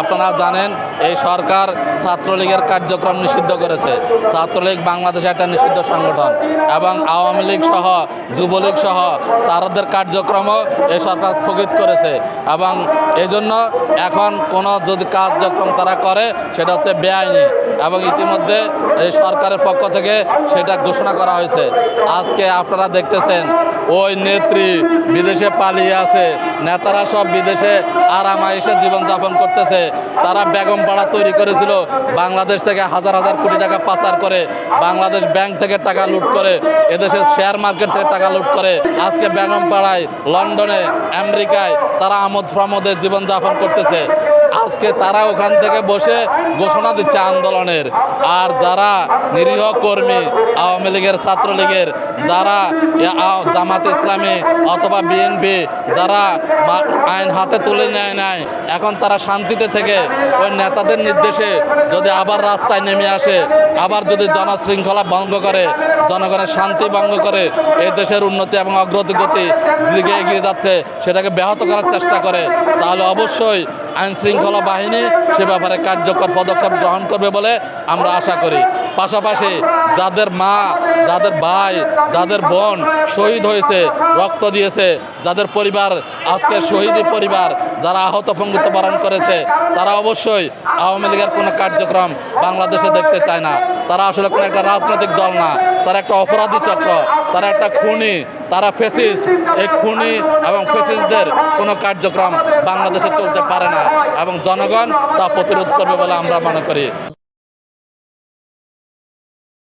আপনারা জানেন, এই সরকার ছাত্রলীগের কার্যক্রম নিষিদ্ধ করেছে। ছাত্রলীগ বাংলাদেশে একটা নিষিদ্ধ সংগঠন এবং আওয়ামী লীগ সহ, যুবলীগ সহ তাদের কার্যক্রমও এই সরকার স্থগিত করেছে এবং এই জন্য এখন কোনো যদি কার্যক্রম তারা করে, সেটা হচ্ছে বেআইনি এবং ইতিমধ্যে এই সরকারের পক্ষ থেকে সেটা ঘোষণা করা হয়েছে। আজকে আপনারা দেখতেছেন, ওই নেত্রী বিদেশে পালিয়ে আছে নেতারা সব বিদেশে আরামাইসে জীবনযাপন করতেছে। তারা বেগম পাড়া তৈরি করেছিল। বাংলাদেশ থেকে হাজার হাজার কোটি টাকা পাচার করে, বাংলাদেশ ব্যাংক থেকে টাকা লুট করে এদেশের শেয়ার মার্কেট থেকে টাকা লুট করে। আজকে বেগম পাড়ায়, লন্ডনে, আমেরিকায় তারা আমোদ প্রমোদে জীবনযাপন করতেছে। আজকে তারা ওখান থেকে বসে ঘোষণা দিচ্ছে আন্দোলনের। আর যারা নিরীহ কর্মী, আওয়ামী লীগের ছাত্রলীগের, যারা জামাত ইসলামী অথবা বিএনপি, যারা আইন হাতে তুলে নেয় নাই, এখন তারা শান্তিতে থেকে ওই নেতাদের নির্দেশে যদি আবার রাস্তায় নেমে আসে, আবার যদি জনশৃঙ্খলা ভঙ্গ করে, জনগণের শান্তি ভঙ্গ করে, এই দেশের উন্নতি এবং অগ্রগতি দিকে এগিয়ে যাচ্ছে, সেটাকে ব্যাহত করার চেষ্টা করে, তাহলে অবশ্যই আইন শৃঙ্খলা বাহিনী সে ব্যাপারে কার্যকর পদক্ষেপ গ্রহণ করবে বলে আমরা আশা করি। পাশাপাশি যাদের মা, যাদের ভাই, যাদের বোন শহীদ হয়েছে, রক্ত দিয়েছে, যাদের পরিবার আজকে শহীদি পরিবার যারা আহত পঙ্গুত্ব বরণ করেছে, তারা অবশ্যই আওয়ামী লীগের কোনো কার্যক্রম বাংলাদেশে দেখতে চায় না। তারা আসলে কোনো একটা রাজনৈতিক দল না। তারা একটা অপরাধী চক্র। তারা একটা খুনি। তারা ফেসিস্ট এই খুনি এবং ফেসিস্টদের কোনো কার্যক্রম বাংলাদেশে চলতে পারে না এবং জনগণ তা প্রতিরোধ করবে বলে আমরা মনে করি।